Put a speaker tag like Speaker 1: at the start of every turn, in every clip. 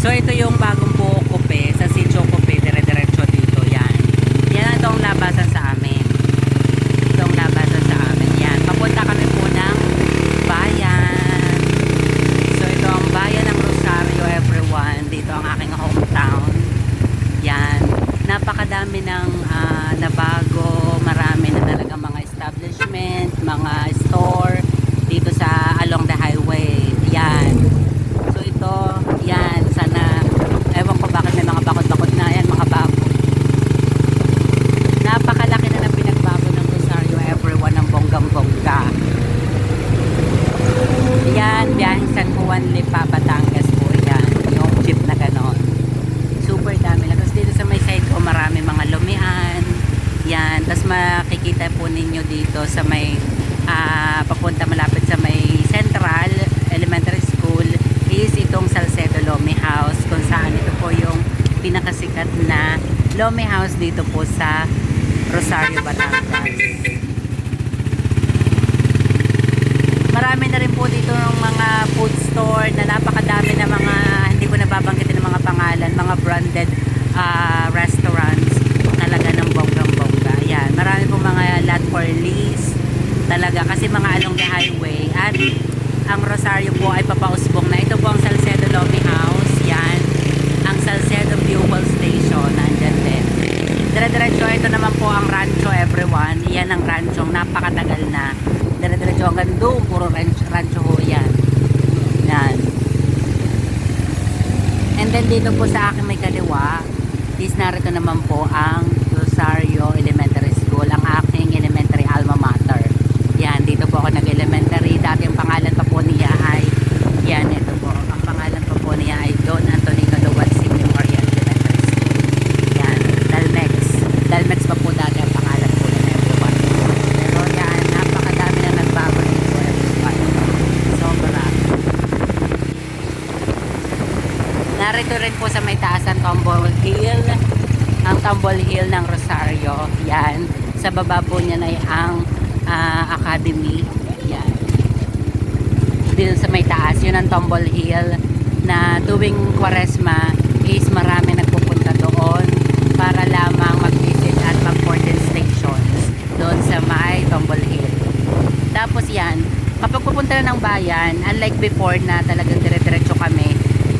Speaker 1: So ito yung bagong buo kupe sa Sitio Kupe, dire-diretso dito yan. Yan itong labasan sa amin. Itong labasan sa amin yan. Papunta kami po ng bayan. So ito ang bayan ng Rosario everyone. Dito ang aking hometown. Yan. Napakadami ng ah, nabago. Marami na talaga mga establishment, mga store dito sa along the highway. Yan. So ito, yan, sana, ewan ko bakit may mga bakot-bakot na yan, mga bago. Napakalaki na ng pinagbago ng Rosario everyone ng bonggang-bongga. Yan, biyaheng San Juan Lipa, Batangas po yan. Yung jeep na ganon. Super dami na. Tapos dito sa may side ko, marami mga lumian. Yan. Tapos makikita po ninyo dito sa may ah, papunta malapit sa may Central Elementary School is itong Salcedo Lomi House kung saan ito po yung pinakasikat na Lomi House dito po sa Rosario, Batangas. Marami na rin po dito ng mga food store na napakadami na mga hindi ko nababanggitin ng mga pangalan, mga branded ah, restaurants talaga ng bonggang-bongga. Ayan, marami po mga lot for lease talaga kasi mga along the highway at ang Rosario po ay papausbong na. Ito po ang Salcedo Lobby House. Yan. Ang Salcedo Fuel Station. Nandyan din. Dire-diretso, ito naman po ang rancho everyone. Yan ang rancho. Napakatagal na. Dire-diretso hanggang doon. Puro rancho, rancho ho yan. Yan. And then dito po sa akin may kaliwa is narito naman po ang Rosario Elementary School. Ang aking elementary alma mater. Yan, dito po ako nag-elementary. Dati ang pangalan pa po niya ay, yan, ito po. Ang pangalan pa po niya ay Don Anthony Caluwat Senior Memorial Elementary School. Yan, Dalmex. Dalmex pa po dati ang pangalan po niya everyone. Pero yan, napakadami na nagbago dito everyone. Sobra. Narito rin po sa may taas ang Tumble Hill. Ang Tumble Hill ng Rosario. Yan. Sa baba po niya ay ang ah, Academy. Yan. Dito sa may taas, yun ang Tumble Hill na tuwing Kwaresma is marami nagpupunta doon para lamang mag-visit at mag-boarding stations doon sa may Tumble Hill. Tapos yan, kapag pupunta na ng bayan, unlike before na talagang dire-diretso kami,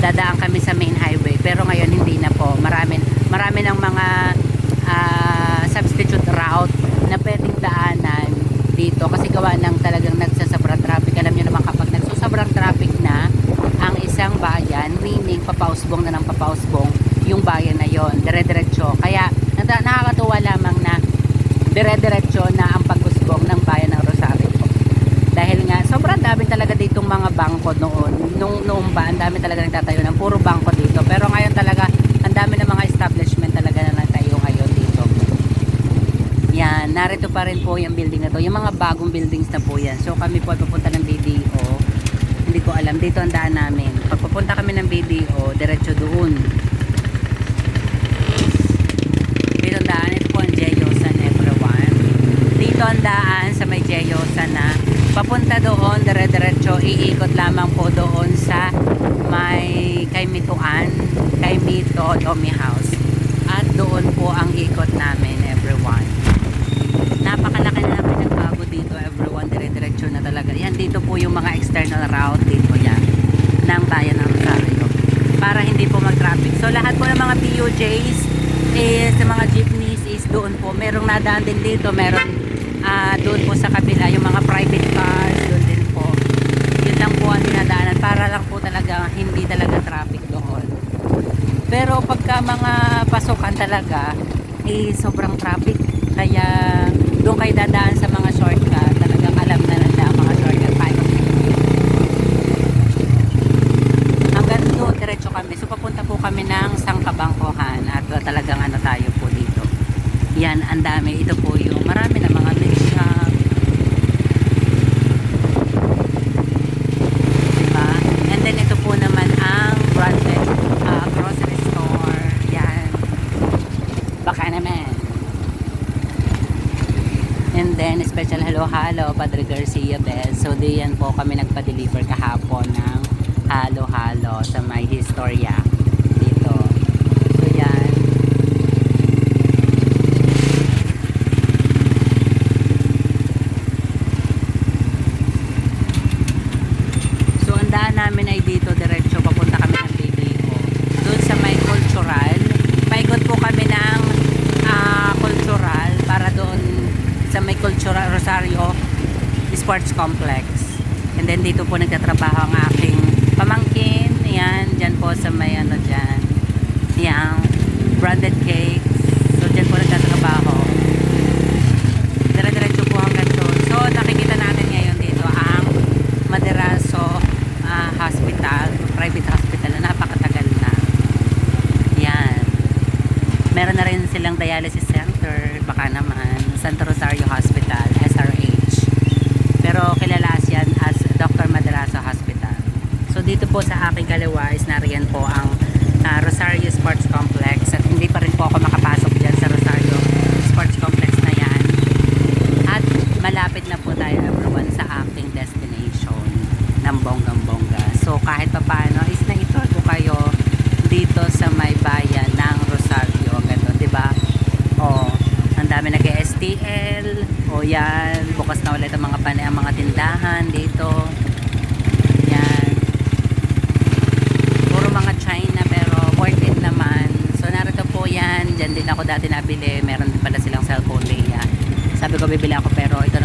Speaker 1: dadaan kami sa main highway. Pero ngayon hindi na po. Marami, marami ng mga ah, substitute route na pwedeng daanan dito kasi gawa ng talagang nagsasobrang traffic. Alam niyo naman kapag nagsasobrang traffic na ang isang bayan, meaning papausbong na ng papausbong yung bayan na yon dire-diretso. Kaya nakakatuwa lamang na dire-diretso na ang pag-usbong ng bayan ng Rosario. Dahil nga, sobrang dami talaga ditong mga bangko noon. Nung, noong ba, ang dami talaga nagtatayo ng puro bangko dito. Pero ngayon talaga, ang dami ng mga establishment talaga na nagtayo ngayon dito. Yan, narito pa rin po yung building na to. Yung mga bagong buildings na po yan. So kami po ay papunta ng BDO. Hindi ko alam, dito ang daan namin. Pag papunta kami ng BDO, diretso doon. Dito ang daan, ito po ang Jeyosan everyone. Dito ang daan sa may Jeyosan na papunta doon, dire-diretso, iikot lamang po doon sa may kay Mituan, kay Mito Domi House. At doon po ang ikot namin everyone. Napakalaki na namin nagbago dito everyone, dire-diretso na talaga. Yan dito po yung mga external route dito yan ng bayan ng Rosario para hindi po mag-traffic. So lahat po ng mga PUJs is sa mga jeepneys is doon po. Merong nadaan din dito, meron ah, doon po sa kabila yung mga private cars, doon din po. Yun lang po ang dinadaanan para lang po talaga hindi talaga traffic doon. Pero pagka mga pasukan talaga, eh sobrang traffic. Kaya doon kayo dadaan sa mga shortcut, talagang alam na nila ang mga shortcut paano Hanggang doon, diretso kami. So papunta po kami ng Sangkabangkohan at uh, talagang ano tayo po dito. Yan, ang dami. Ito po yung marami na mga milk shop. Diba? And then ito po naman ang branded uh, grocery store. Yan. Baka naman. And then, special halo-halo, Padre Garcia Bell. So, diyan po kami nagpa-deliver kahapon ng halo-halo sa may historia. Sports complex. And then dito po nagtatrabaho ang aking pamangkin. Yan, dyan po sa may ano dyan. Yang branded cakes. So dyan po nagtatrabaho. Dire-diretso po hanggang doon. So nakikita natin ngayon dito ang Maderaso ah, Hospital, private hospital na napakatagal na. Yan. Meron na rin silang dialysis center, baka naman, Santa Rosario Hospital, SRH. Pero kilala yan as Dr. Maderaso Hospital. So dito po sa aking kaliwa is nariyan po ang ah, Rosario Sports Complex at hindi pa rin po ako makapasok dyan sa Rosario Sports Complex na yan. At malapit na po tayo everyone sa aking destination ng bonggang-bongga. So kahit pa paano is na-ito ko kayo dito sa may bayan ng Rosario. Ganun, di ba? Oh, ang dami nag STL. O yan, bukas na ulit ang mga panay, ang mga tindahan dito. Yan. Puro mga China pero worth it naman. So narito po yan. Diyan din ako dati nabili. Meron din pala silang cellphone Leia. Sabi ko bibili ako pero ito